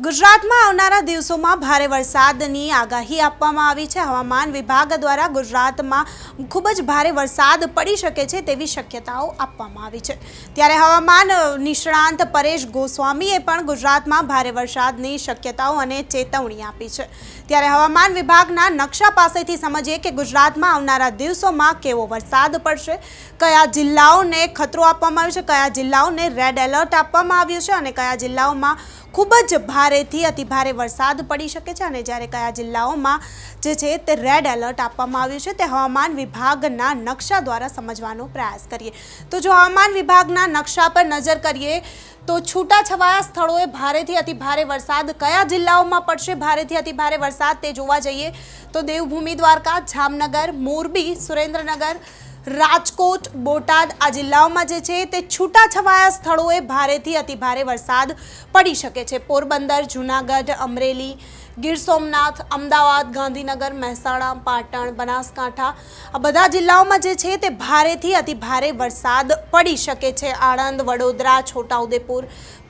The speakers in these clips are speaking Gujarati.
ગુજરાતમાં આવનારા દિવસોમાં ભારે વરસાદની આગાહી આપવામાં આવી છે. હવામાન વિભાગ દ્વારા ગુજરાતમાં ખૂબ જ ભારે વરસાદ પડી શકે છે તેવી શક્યતાઓ આપવામાં આવી છે. ત્યારે હવામાન નિષ્ણાંત પરેશ ગોસ્વામીએ પણ ગુજરાતમાં ભારે વરસાદની શક્યતાઓ અને ચેતવણી આપી છે. ત્યારે હવામાન વિભાગના નકશા પાસેથી સમજીએ કે ગુજરાતમાં આવનારા દિવસોમાં કેવો વરસાદ પડશે, કયા જિલ્લાઓને ખતરો આપવામાં આવ્યો છે, કયા જિલ્લાઓને રેડ એલર્ટ આપવામાં આવ્યું છે અને કયા જિલ્લાઓમાં ખૂબ જ ભારેથી અતિભારે વરસાદ પડી શકે છે અને જ્યારે કયા જિલ્લાઓમાં જે છે તે રેડ એલર્ટ આપવામાં આવ્યું છે, તે હવામાન વિભાગના નકશા દ્વારા સમજવાનો પ્રયાસ કરીએ. તો જો હવામાન વિભાગના નકશા પર નજર કરીએ, તો છૂટાછવાયા સ્થળોએ ભારેથી અતિભારે વરસાદ કયા જિલ્લાઓમાં પડશે? ભારેથી અતિભારે વરસાદ તે જોવા જઈએ તો દેવભૂમિ દ્વારકા, જામનગર, મોરબી, સુરેન્દ્રનગર રાજકોટ, બોટાદ આ જિલ્લાઓમાં જે છે તે છૂટાછવાયા સ્થળોએ ભારેથી અતિભારે વરસાદ પડી શકે છે. પોરબંદર, જૂનાગઢ, અમરેલી ગીર સોમનાથ, અમદાવાદ, ગાંધીનગર, મહેસાણા, પાટણ, બનાસકાંઠા આ બધા જિલ્લાઓમાં જે છે તે ભારેથી અતિભારે વરસાદ પડી શકે છે. આણંદ, વડોદરા, છોટાઉદેપુર,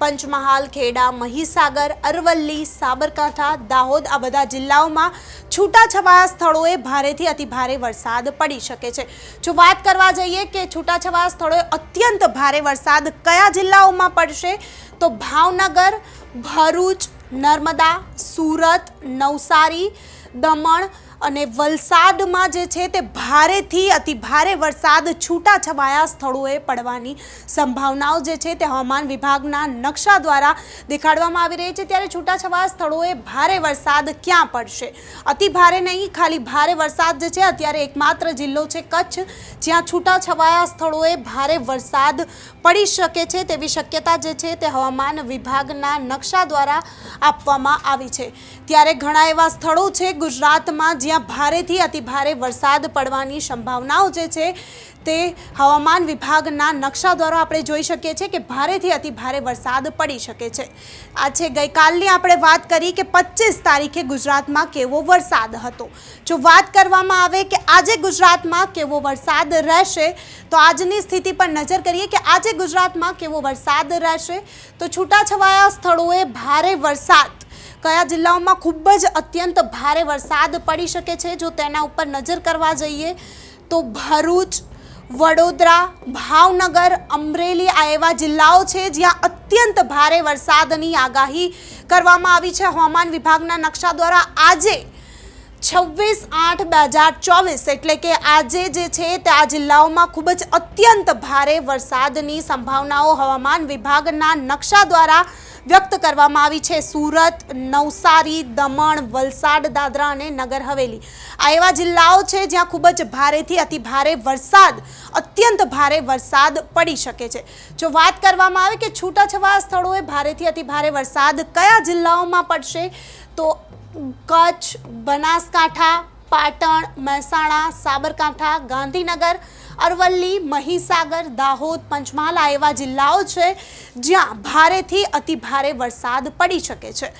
પંચમહાલ, ખેડા, મહીસાગર, અરવલ્લી, સાબરકાંઠા, દાહોદ આ બધા જિલ્લાઓમાં છૂટાછવાયા સ્થળોએ ભારેથી અતિભારે વરસાદ પડી શકે છે. જો વાત કરવા જઈએ કે છૂટાછવાયા સ્થળોએ અત્યંત ભારે વરસાદ કયા જિલ્લાઓમાં પડશે? તો ભાવનગર, ભરૂચ નર્મદા સુરત નવસારી દમણ અને વલસાડમાં જે છે તે ભારેથી અતિ ભારે વરસાદ છૂટાછવાયા સ્થળોએ પડવાની સંભાવનાઓ જે છે તે હવામાન વિભાગના નકશા દ્વારા દેખાડવામાં આવી રહી છે. ત્યારે છૂટાછવાયા સ્થળોએ ભારે વરસાદ ક્યાં પડશે? અતિ ભારે નહીં, ખાલી ભારે વરસાદ જે છે અત્યારે એકમાત્ર જિલ્લો છે કચ્છ, જ્યાં છૂટાછવાયા સ્થળોએ ભારે વરસાદ પડી શકે છે તેવી શક્યતા જે છે તે હવામાન વિભાગના નકશા દ્વારા આપવામાં આવી છે. ત્યારે ઘણા એવા સ્થળો છે ગુજરાતમાં જ્યાં ભારેથી અતિભારે વરસાદ પડવાની સંભાવનાઓ જે છે તે હવામાન વિભાગના નકશા દ્વારા આપણે જોઈ શકીએ છીએ કે ભારેથી અતિભારે વરસાદ પડી શકે છે. આ છે ગઈકાલની આપણે વાત કરી કે પચીસ તારીખે ગુજરાતમાં કેવો વરસાદ હતો. જો વાત કરવામાં આવે કે આજે ગુજરાતમાં કેવો વરસાદ રહેશે, તો આજની સ્થિતિ પર નજર કરીએ કે આજે ગુજરાતમાં કેવો વરસાદ રહેશે, તો છૂટાછવાયા સ્થળોએ ભારે વરસાદ. કયા જિલ્લાઓમાં ખૂબ જ અત્યંત ભારે વરસાદ પડી શકે છે? જો તેના ઉપર નજર કરવા જઈએ તો ભરૂચ, વડોદરા, ભાવનગર, અમરેલી આ એવા જિલ્લાઓ છે જ્યાં અત્યંત ભારે વરસાદની આગાહી કરવામાં આવી છે. હવામાન વિભાગના નકશા દ્વારા આજે છવ્વીસ આઠ બે હજાર ચોવીસ એટલે કે આજે જે છે તે આ જિલ્લાઓમાં ખૂબ જ અત્યંત ભારે વરસાદની સંભાવનાઓ હવામાન વિભાગના નકશા દ્વારા વ્યક્ત કરવામાં આવી છે. સુરત, નવસારી, દમણ, વલસાડ, દાદરા અને નગર હવેલી. આ એવા જિલ્લાઓ છે જ્યાં ખૂબ જ ભારેથી અતિ ભારે વરસાદ, અત્યંત ભારે વરસાદ પડી શકે છે. જો વાત કરવામાં આવે કે છૂટાછવાયા સ્થળોએ ભારેથી અતિ ભારે વરસાદ કયા જિલ્લાઓમાં પડશે, તો કચ્છ, બનાસકાંઠા, પાટણ, મહેસાણા, સાબરકાંઠા, ગાંધીનગર અરવલ્લી, મહીસાગર, દાહોદ, પંચમહાલ આ એવા જિલ્લાઓ છે જ્યાં ભારેથી અતિ ભારે વરસાદ પડી શકે છે.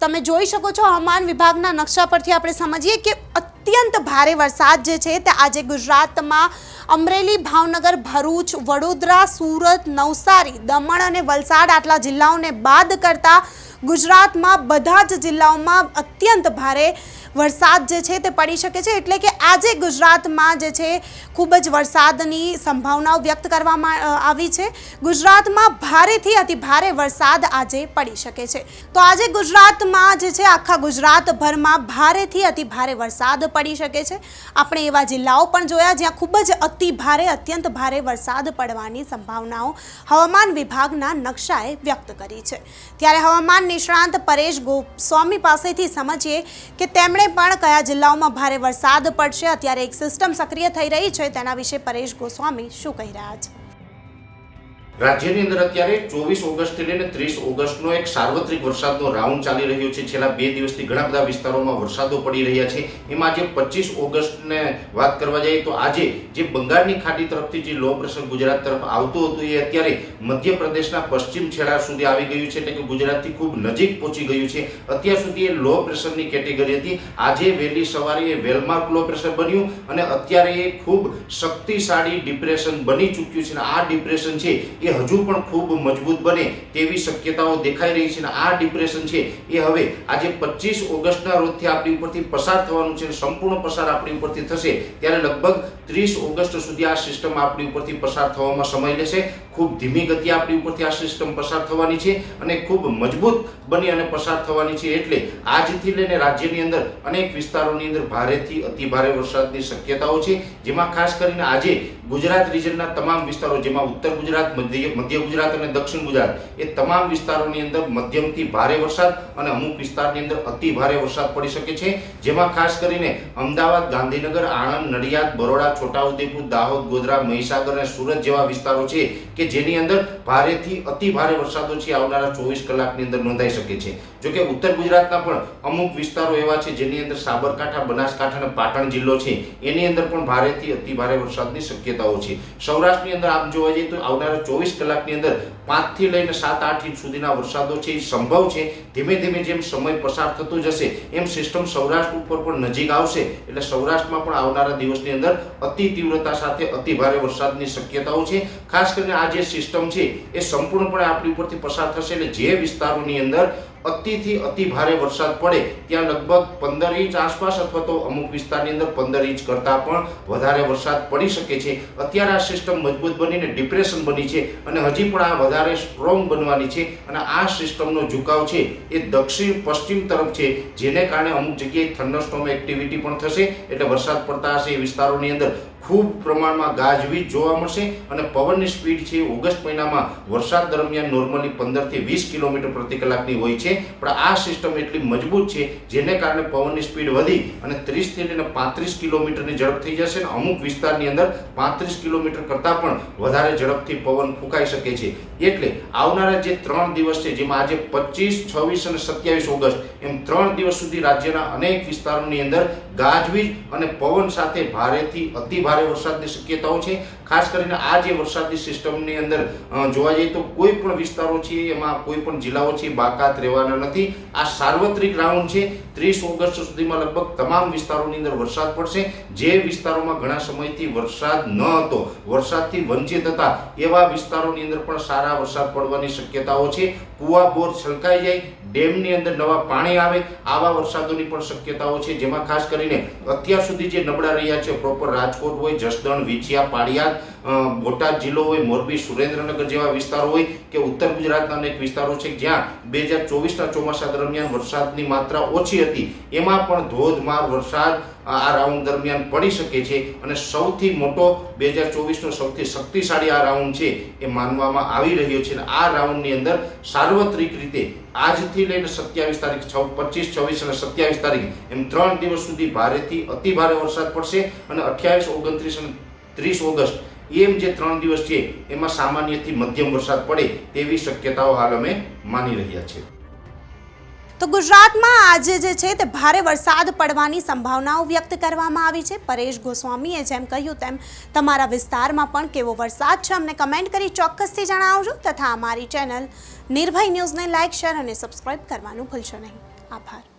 તમે જોઈ શકો છો હવામાન વિભાગના નકશા પરથી આપણે સમજીએ કે અત્યંત ભારે વરસાદ જે છે તે આજે ગુજરાતમાં અમરેલી, ભાવનગર, ભરૂચ, વડોદરા, સુરત, નવસારી, દમણ અને વલસાડ આટલા જિલ્લાઓને બાદ કરતા ગુજરાતમાં બધા જ જિલ્લાઓમાં અત્યંત ભારે વરસાદ જે છે તે પડી શકે છે. એટલે કે આજે ગુજરાતમાં જે છે ખૂબ જ વરસાદની સંભાવનાઓ વ્યક્ત કરવામાં આવી છે. ગુજરાતમાં ભારેથી અતિ ભારે વરસાદ આજે પડી શકે છે. તો આજે ગુજરાતમાં જે છે આખા ગુજરાતભરમાં ભારેથી અતિ ભારે વરસાદ પડી શકે છે. આપણે એવા જિલ્લાઓ પણ જોયા જ્યાં ખૂબ જ અતિ ભારે, અત્યંત ભારે વરસાદ પડવાની સંભાવનાઓ હવામાન વિભાગના નકશાએ વ્યક્ત કરી છે. ત્યારે હવામાન નિષ્ણાંત પરેશ ગોસ્વામી પાસેથી સમજીએ કે તેમણે પણ કયા જિલ્લાઓમાં ભારે વરસાદ પડશે, અત્યારે એક સિસ્ટમ સક્રિય થઈ રહી છે, તેના વિશે પરેશ ગોસ્વામી શું કહી રહ્યા છે? રાજ્યની અંદર અત્યારે ચોવીસ ઓગસ્ટથી લઈને ત્રીસ ઓગસ્ટનો એક સાર્વત્રિક વરસાદનો રાઉન્ડ ચાલી રહ્યો છે. છેલ્લા બે દિવસથી ઘણા બધા વિસ્તારોમાં વરસાદો પડી રહ્યા છે. એમાં જે પચીસ ઓગસ્ટને વાત કરવા જઈએ તો આજે જે બંગાળની ખાડી તરફથી જે લો પ્રેશર ગુજરાત તરફ આવતું હતું, એ અત્યારે મધ્યપ્રદેશના પશ્ચિમ છેડા સુધી આવી ગયું છે એટલે કે ગુજરાતથી ખૂબ નજીક પહોંચી ગયું છે. અત્યાર સુધી એ લો પ્રેશરની કેટેગરી હતી. આજે વહેલી સવારે એ વેલમાર્ક લો પ્રેશર બન્યું અને અત્યારે એ ખૂબ શક્તિશાળી ડિપ્રેશન બની ચૂક્યું છે અને આ ડિપ્રેશન છે એ હજુ પણ ખૂબ મજબૂત બને તેવી શક્યતાઓ દેખાઈ રહી છે અને આ ડિપ્રેશન છે એ હવે આજે પચીસ ઓગસ્ટના રોજથી આપણી ઉપરથી પસાર થવાનું છે સંપૂર્ણ પસાર આપણી ઉપરથી થશે ત્યારે લગભગ ત્રીસ ઓગસ્ટ સુધી આ સિસ્ટમ આપણી ઉપરથી પસાર થવામાં સમય લેશે. ખૂબ ધીમી ગતિ આપણી ઉપરથી આ સિસ્ટમ પસાર થવાની છે અને ખૂબ મજબૂત બની અને પસાર થવાની છે એટલે આજથી લઈને રાજ્યની અંદર અનેક વિસ્તારોની અંદર ભારેથી અતિ ભારે વરસાદની શક્યતાઓ છે. જેમાં ખાસ કરીને આજે ગુજરાત રિજનના તમામ વિસ્તારો, જેમાં ઉત્તર ગુજરાત, મધ્ય મધ્ય ગુજરાત અને દક્ષિણ ગુજરાત એ તમામ વિસ્તારોની અંદર મધ્યમથી ભારે વરસાદ અને અમુક વિસ્તારની અંદર અતિ ભારે વરસાદ પડી શકે છે. જેમાં ખાસ કરીને અમદાવાદ, ગાંધીનગર, આણંદ, નડિયાદ, બરોડા, છોટાઉદેપુર, દાહોદ, ગોધરા, મહીસાગર અને સુરત જેવા વિસ્તારો છે કે જેની અંદર ભારેથી અતિ ભારે વરસાદો છે આવનારા ચોવીસ કલાકની અંદર નોંધાઈ શકે છે. જોકે ઉત્તર ગુજરાતના પણ અમુક વિસ્તારો એવા છે જેની અંદર સાબરકાંઠા, બનાસકાંઠા અને પાટણ જિલ્લો છે. એની અંદર પણ ભારેથી અતિ ભારે વરસાદની શક્યતાઓ છે. સૌરાષ્ટ્રની અંદર આમ જોવા જઈએ તો આવનારા ચોવીસ કલાકની અંદર પાંચથી લઈને સાત, આઠ ઇંચ સુધીના વરસાદો છે, એ સંભવ છે. ધીમે ધીમે જેમ સમય પસાર થતો જશે, એમ સિસ્ટમ સૌરાષ્ટ્ર ઉપર પણ નજીક આવશે. એટલે સૌરાષ્ટ્રમાં પણ આવનારા દિવસની અંદર અતિ તીવ્રતા સાથે અતિ ભારે વરસાદની શક્યતાઓ છે. ખાસ કરીને આ જે સિસ્ટમ છે, એ સંપૂર્ણપણે આપણી ઉપરથી પસાર થશે. એટલે જે વિસ્તારોની અંદર અતિથી અતિ ભારે વરસાદ પડે ત્યાં લગભગ પંદર ઇંચ આસપાસ અથવા તો અમુક વિસ્તારની અંદર પંદર ઇંચ કરતાં પણ વધારે વરસાદ પડી શકે છે. અત્યારે આ સિસ્ટમ મજબૂત બનીને ડિપ્રેશન બની છે અને હજી પણ આ વધારે સ્ટ્રોંગ બનવાની છે અને આ સિસ્ટમનો ઝુકાવ છે એ દક્ષિણ પશ્ચિમ તરફ છે, જેને કારણે અમુક જગ્યાએ થંડરસ્ટોમ એક્ટિવિટી પણ થશે એટલે વરસાદ પડતા હશે એ વિસ્તારોની અંદર. ખૂબ પ્રમાણમાં ગાજવીજ જોવા મળશે અને પવનની સ્પીડ છે ઓગસ્ટ મહિનામાં વરસાદ દરમિયાન નોર્મલી પંદરથી વીસ કિલોમીટર પ્રતિ કલાકની હોય છે. પણ આ સિસ્ટમ એટલી મજબૂત છે જેને કારણે પવનની સ્પીડ વધી અને ત્રીસથી લઈને પાંત્રીસ કિલોમીટરની ઝડપ થઈ જશે અને અમુક વિસ્તારની અંદર પાંત્રીસ કિલોમીટર કરતાં પણ વધારે ઝડપથી પવન ફૂંકાઈ શકે છે. એટલે આવનારા જે ત્રણ દિવસ છે, જેમાં આજે પચીસ, છવ્વીસ અને સત્યાવીસ ઓગસ્ટ, એમ ત્રણ દિવસ સુધી રાજ્યના અનેક વિસ્તારોની અંદર ગાજવીજ અને પવન સાથે ભારેથી અતિ ભારે વરસાદની શક્યતાઓ છે. ખાસ કરીને આ જે વરસાદની સિસ્ટમની અંદર જોવા જઈએ તો કોઈ પણ વિસ્તારો છે, એમાં કોઈ પણ જિલ્લાઓ છે, બાકાત રહેવાના નથી. આ સાર્વત્રિક રાઉન્ડ છે. ત્રીસ ઓગસ્ટ સુધીમાં લગભગ તમામ વિસ્તારોની અંદર વરસાદ પડશે. જે વિસ્તારોમાં ઘણા સમયથી વરસાદ ન હતો, વરસાદથી વંચિત હતા, એવા વિસ્તારોની અંદર પણ સારા વરસાદ પડવાની શક્યતાઓ છે. કુવા બોર છલકાઈ જાય ડેમની અંદર નવા પાણી આવે, આવા વરસાદોની પણ શક્યતાઓ છે, જેમાં ખાસ કરીને અત્યાર સુધી જે નબળા રહ્યા છે પ્રોપર રાજકોટ હોય, જસદણ, વિછિયા પાળિયાદ બોટાદ જિલ્લો હોય, મોરબી, સુરેન્દ્રનગર જેવા વિસ્તારો હોય કે ઉત્તર ગુજરાતના અનેક વિસ્તારો છે જ્યાં બે હજાર ચોવીસના ચોમાસા દરમિયાન વરસાદની માત્રા ઓછી હતી. એમાં પણ ધોધમાર વરસાદ આ રાઉન્ડ દરમિયાન પડી શકે છે અને સૌથી મોટો બે હજાર ચોવીસનો સૌથી શક્તિશાળી આ રાઉન્ડ છે એ માનવામાં આવી રહ્યો છે. અને આ રાઉન્ડની અંદર સાર્વત્રિક રીતે આજથી લઈને સત્યાવીસ તારીખ, છ, પચીસ, છવ્વીસ અને સત્યાવીસ તારીખ એમ ત્રણ દિવસ સુધી ભારેથી અતિ ભારે વરસાદ પડશે અને અઠ્યાવીસ, ઓગણત્રીસ અને ત્રીસ ઓગસ્ટ એમ જે ત્રણ દિવસ છે, એમાં સામાન્યથી મધ્યમ વરસાદ પડે તેવી શક્યતાઓ હાલ અમે માની રહ્યા છીએ. તો ગુજરાતમાં આજે જે છે તે ભારે વરસાદ પડવાની સંભાવનાઓ વ્યક્ત કરવામાં આવી છે. પરેશ ગોસ્વામીએ જેમ કહ્યું તેમ તમારા વિસ્તારમાં પણ કેવો વરસાદ છે અમને કમેન્ટ કરી ચોક્કસથી જણાવજો તથા અમારી ચેનલ નિર્ભય ન્યૂઝને લાઇક, શેર અને સબસ્ક્રાઇબ કરવાનું ભૂલશો નહીં. આભાર.